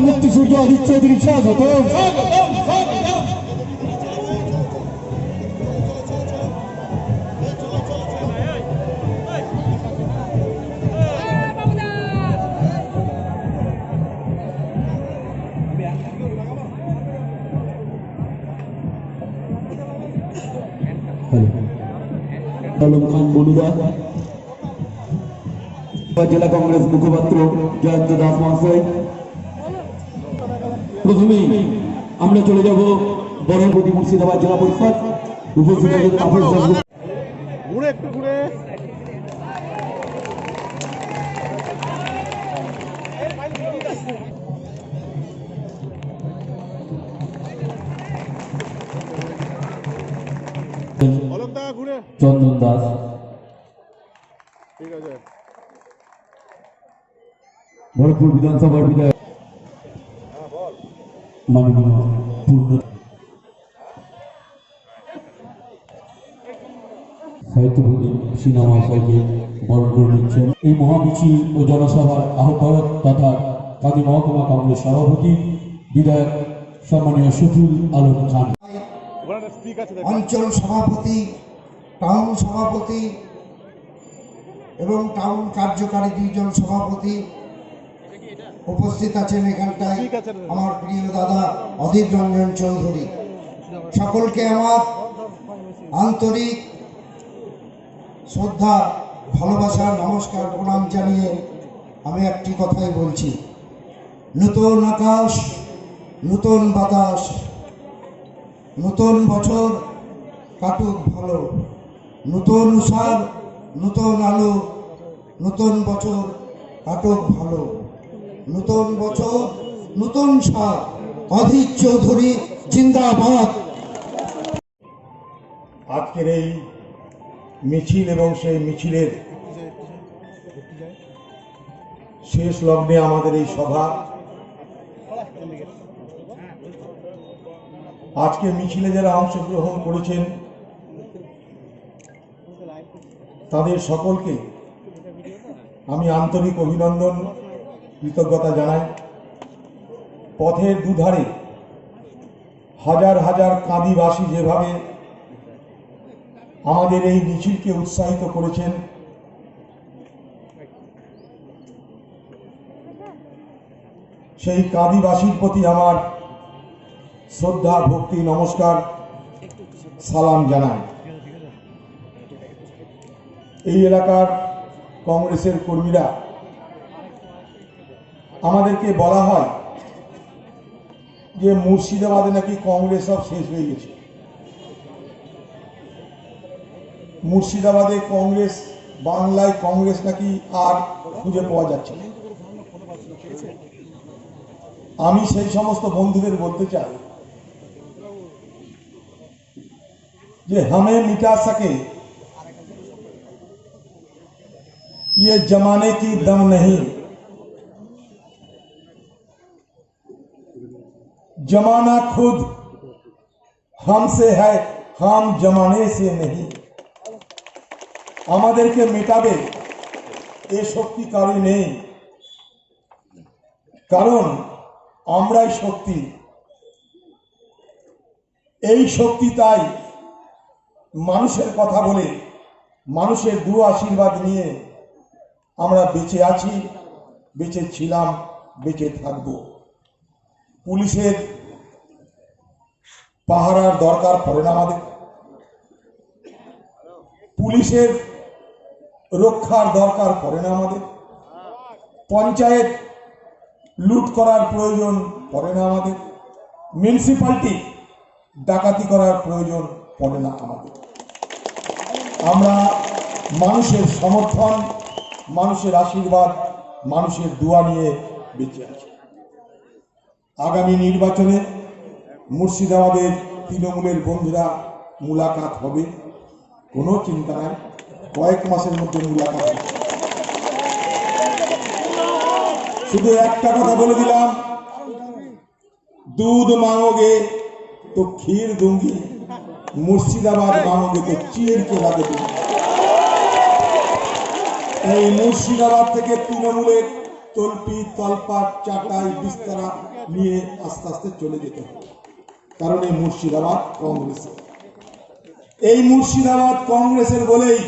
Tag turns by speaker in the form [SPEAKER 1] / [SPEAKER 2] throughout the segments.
[SPEAKER 1] আদিত্য মুক্তি সূর্য আদিত্য চৌধুরী স্বাগত আলম খান বলুদা জেলা কংগ্রেস মুখপাত্র জয়ন্ত দাস মহাশয় প্রথমেই আমরা চলে যাব বরণপতি মুর্শিদাবাদ জেলা পরিষদ। উপস্থিত
[SPEAKER 2] ঘুরে একটু ঘুরে।
[SPEAKER 1] চন্দন দাস।
[SPEAKER 2] ঠিক আছে।
[SPEAKER 1] ভরতপুর বিধানসভার বিধায়ক। মাননীয় পূর্ণ সাহিত্যভূমি সিনহা মহাশয়কে বরণ করে নিচ্ছেন। এই মহামিছিল ও জনসভার আহ্বায়ক তথা কাজী মহকুমা কংগ্রেস সভাপতি বিধায়ক সম্মানীয় শফিউল আলম খান।
[SPEAKER 2] আছে
[SPEAKER 3] অঞ্চল সভাপতি টাউন সভাপতি এবং টাউন কার্যকারী দুইজন সভাপতি উপস্থিত আছেন এখানটায় আমার প্রিয় দাদা অধীর রঞ্জন চৌধুরী। সকলকে আমার আন্তরিক শ্রদ্ধা ভালোবাসা নমস্কার প্রণাম জানিয়ে আমি একটি কথাই বলছি। নতুন আকাশ নতুন বাতাস নতুন বছর কাটুক ভালো। নতুন সার নতুন আলো নতুন বছর কাটুক ভালো। নতুন বছর, নতুন সার অধীর চৌধুরী জিন্দাবাদ।
[SPEAKER 4] আজকের এই মিছিল এবং সেই মিছিলের শেষ লগ্নে আমাদের এই সভা। আজকে মিছিলে যারা অংশগ্রহণ করেছেন, তাদের সকলকে আমি আন্তরিক অভিনন্দন। কৃতজ্ঞতা জানাই। পথের দুধারে হাজার হাজার কাঁদিবাসী যেভাবে আমাদের এই মিছিলকে উৎসাহিত করেছেন, সেই কাঁদিবাসীর প্রতি আমার শ্রদ্ধা, ভক্তি, নমস্কার, সালাম জানাই। এই এলাকার কংগ্রেসের কর্মীরা আমাদেরকে বলা হয় যে মুর্শিদাবাদে নাকি কংগ্রেস সব শেষ হয়ে গেছে মুর্শিদাবাদে কংগ্রেস বাংলায় কংগ্রেস নাকি আর খুঁজে পাওয়া যাচ্ছে না আমি সেই সমস্ত বন্ধুদের বলতে চাই যে हमें मिटा सके ये जमाने की दम नहीं जमाना खुद हमसे है हम जमाने से नहीं আমাদেরকে মেটাবে এ শক্তি কারো নেই কারণ আমরাই শক্তি এই শক্তি তাই মানুষের কথা বলে মানুষের দু আশীর্বাদ নিয়ে আমরা বেঁচে আছি বেঁচে ছিলাম বেঁচে থাকব পুলিশের পাহারার দরকার পড়ে না আমাদের। পুলিশের রক্ষার দরকার পড়ে না আমাদের। পঞ্চায়েত লুট করার প্রয়োজন পড়ে না আমাদের। মিউনিসিপালিটি ডাকাতি করার প্রয়োজন পড়ে না আমাদের। আমরা মানুষের সমর্থন, মানুষের আশীর্বাদ, মানুষের দোয়া নিয়ে বেঁচে আছি। আগামী নির্বাচনে মুর্শিদাবাদের তৃণমূলের বন্ধুরা মুলাকাত হবে। কোনো চিন্তা নাই। কয়েক মাসের মধ্যে মুলাকাত শুধু একটা কথা বলে দিলাম। দুধ মাঙ্গে তো ক্ষীর দুঙ্গি। মুর্শিদাবাদ মাঙ্গে তো চির কে এই মুর্শিদাবাদ থেকে তৃণমূলের তলপি, তলপাট, চাটাই, বিস্তারা নিয়ে আস্তে আস্তে চলে যেতে হবে। কারণ মুর্শিদাবাদ কংগ্রেসের। এই মুর্শিদাবাদ কংগ্রেসের বলেই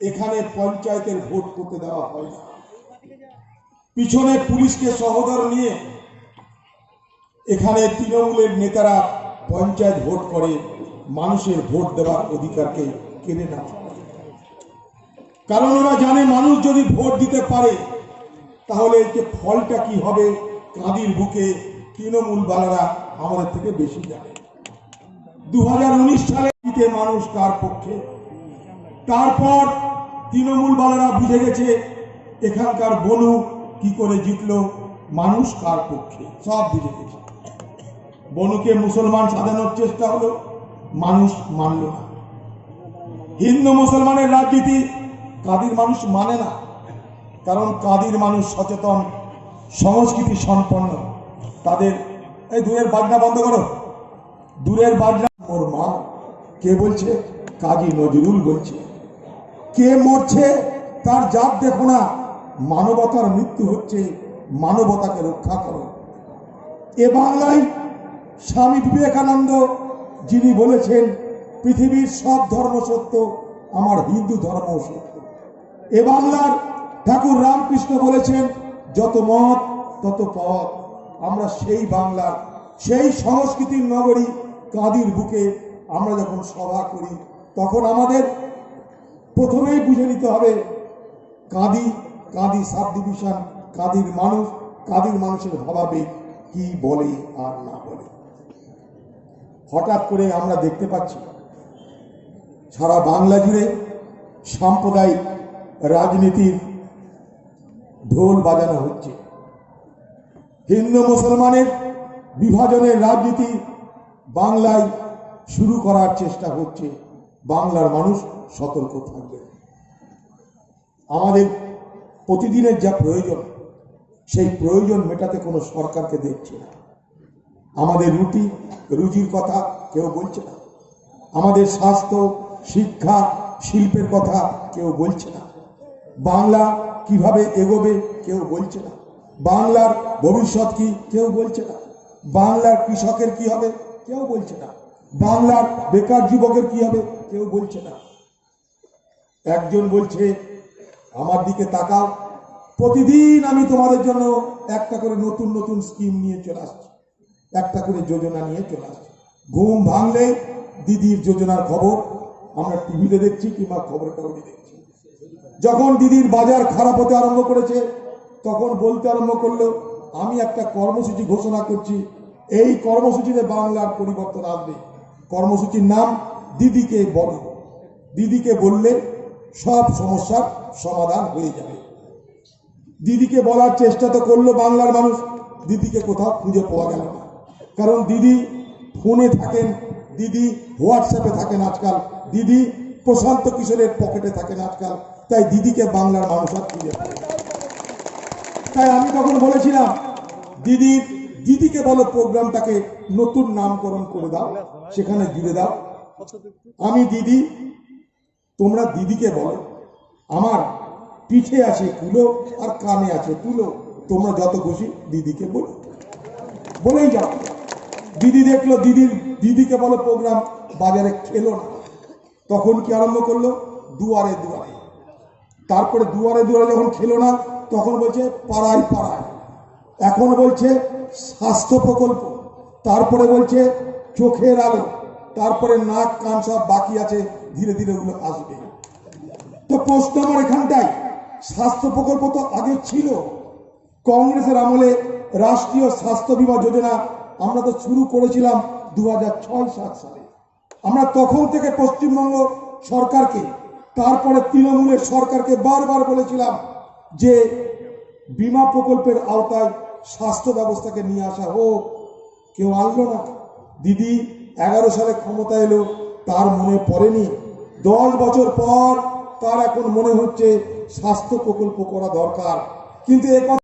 [SPEAKER 4] এখানে পঞ্চায়েতের ভোট করতে দেওয়া হয়। না পিছনে পুলিশকে সহদর নিয়ে এখানে তৃণমূলের নেতারা পঞ্চায়েত ভোট করে, মানুষের ভোট দেওয়ার অধিকারকে কেড়ে না কারণ ওরা জানে মানুষ যদি ভোট দিতে পারে, তাহলে যে ফলটা কি হবে? কাঁদির বুকে তৃণমূল বালারা আমাদের থেকে বেশি জানে। দু হাজার উনিশ সালে মানুষ কার পক্ষে? তারপর তৃণমূল বালারা বুঝে গেছে এখানকার বনু কি করে জিতলো, মানুষ কার পক্ষে? সব বুঝে গেছে। বনুকে মুসলমান সাজানোর চেষ্টা হলো, মানুষ মানল না। হিন্দু মুসলমানের রাজনীতি কাদির মানুষ মানে না, কারণ কাদির মানুষ সচেতন, সংস্কৃতি সম্পন্ন। তাদের, এই দূরের বাজনা বন্ধ করো। দূরের বাজনা ওর মা, কে বলছে? কাজী নজরুল বলছে। কে মরছে? তার জাত দেখো না। মানবতার মৃত্যু হচ্ছে, মানবতাকে রক্ষা করো। এ বাংলায় স্বামী বিবেকানন্দ যিনি বলেছেন, পৃথিবীর সব ধর্ম সত্য, আমার হিন্দু ধর্ম সত্য। এ বাংলার ঠাকুর রামকৃষ্ণ বলেছেন, যত মত, তত পথ। আমরা সেই বাংলার, সেই সংস্কৃতির নগরী কাঁদির বুকে আমরা যখন সভা করি, তখন আমাদের প্রথমেই বুঝে নিতে হবে, কাঁদি কাঁদি সাব ডিভিশন কাঁদির মানুষ, কাঁদির মানুষের ভাবাবেগ কি বলে আর না বলে। হঠাৎ করে আমরা দেখতে পাচ্ছি, সারা বাংলা জুড়ে সাম্প্রদায়িক রাজনীতির ঢোল বাজানো হচ্ছে। হিন্দু মুসলমানের বিভাজনের রাজনীতি বাংলায় শুরু করার চেষ্টা হচ্ছে বাংলার মানুষ সতর্ক থাকবে। আমাদের প্রতিদিনের যা প্রয়োজন, সেই প্রয়োজন মেটাতে কোনো সরকারকে দেখছে না। আমাদের রুটি, রুজির কথা কেউ বলছে না। আমাদের স্বাস্থ্য, শিক্ষা, শিল্পের কথা কেউ বলছে না। বাংলা কীভাবে এগোবে কেউ বলছে না। বাংলার ভবিষ্যৎ কি কেউ বলছে না। বাংলার কৃষকের কি হবে কেউ বলছে না। বাংলার বেকার যুবকের কি হবে কেউ বলছে না। একজন বলছে, আমার দিকে তাকাও। প্রতিদিন আমি তোমাদের জন্য একটা করে নতুন নতুন স্কিম নিয়ে চলে আসছি। একটা করে যোজনা নিয়ে চলে আসছি। ঘুম ভাঙলে দিদির যোজনার খবর আমরা টিভিতে দেখছি কিংবা খবর কাগজে দেখছি। যখন দিদির বাজার খারাপ হতে আরম্ভ করেছে তখন বলতে আরম্ভ করল, আমি একটা কর্মসূচি ঘোষণা করছি। এই কর্মসূচিতে বাংলার পরিবর্তন আসবে। কর্মসূচির নাম দিদিকে বলো। দিদিকে বললে সব সমস্যার সমাধান হয়ে যাবে। দিদিকে বলার চেষ্টা তো করল বাংলার মানুষ। দিদিকে কোথাও খুঁজে পাওয়া গেল না। কারণ দিদি ফোনে থাকেন, দিদি হোয়াটসঅ্যাপে থাকেন আজকাল। দিদি প্রশান্ত কিশোরের পকেটে থাকেন আজকাল। তাই দিদিকে বাংলার মানুষ আর খুঁজে না। তাই আমি তখন বলেছিলাম দিদির দিদিকে বলো প্রোগ্রামটাকে নতুন নামকরণ করে দাও, সেখানে জুড়ে দাও। আমি দিদি, তোমরা দিদিকে বলো। আমার পিঠে আছে কুলো আর কানে আছে তুলো। তোমরা যত খুশি দিদিকে বলো। বলেই যাও। দিদি দেখল দিদির দিদিকে বলো প্রোগ্রাম বাজারে খেলো না। তখন কি আরম্ভ করল? দুয়ারে দুয়ারে। তারপরে দুয়ারে দুয়ারে যখন খেলো না, তখন বলছে, পাড়ায় পাড়ায়। এখন বলছে, স্বাস্থ্য প্রকল্প। তারপরে বলছে, চোখের আলো। তারপরে নাক, কান সব বাকি আছে, ধীরে ধীরে ওগুলো আসবে। তো প্রশ্ন আমার এখানটাই, স্বাস্থ্য প্রকল্প তো আগে ছিল। কংগ্রেসের আমলে রাষ্ট্রীয় স্বাস্থ্য বিমা যোজনা আমরা তো শুরু করেছিলাম দু হাজার সালে। আমরা তখন থেকে পশ্চিমবঙ্গ সরকারকে তারপরে তৃণমূলের সরকারকে বারবার বলেছিলাম যে বিমা প্রকল্পের আওতায় স্বাস্থ্য ব্যবস্থাকে নিয়ে আসা হোক, কেউ আনলো না। দিদি এগারো সালে ক্ষমতা এলো, তার মনে পড়েনি। দশ বছর পর তার এখন মনে হচ্ছে স্বাস্থ্য প্রকল্প করা দরকার। কিন্তু এ